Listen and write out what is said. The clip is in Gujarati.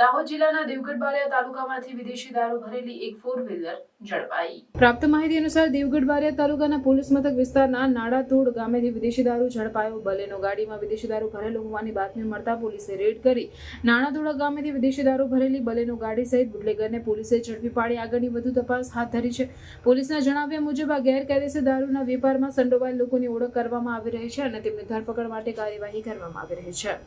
દાહોદ જિલ્લાના દેવગઢ બારિયા તાલુકામાંથી વિદેશી દારૂ ભરેલી એક ફોર વ્હીલર ઝડપાઈ. પ્રાપ્ત માહિતી અનુસાર દેવગઢ બારિયા તાલુકાના પોલીસ મથક વિસ્તારના નાડાતોડ ગામેથી વિદેશી દારૂ ઝડપાયો. બલેનો ગાડીમાં વિદેશી દારૂ ભરેલો હોવાની બાતમી મળતા પોલીસે રેડ કરી નાણાતોડા ગામેથી વિદેશી દારૂ ભરેલી બલેનો ગાડી સહિત બુટલેગરને પોલીસે ઝડપી પાડી. આગળની વધુ તપાસ હાથ ધરી છે. પોલીસના જણાવ્યા મુજબ, આ ગેરકાયદેસર દારૂના વેપારમાં સંડોવાયેલ લોકોની ઓળખ કરવામાં આવી રહી છે અને તેમની ધરપકડ માટે કાર્યવાહી કરવામાં આવી રહી છે.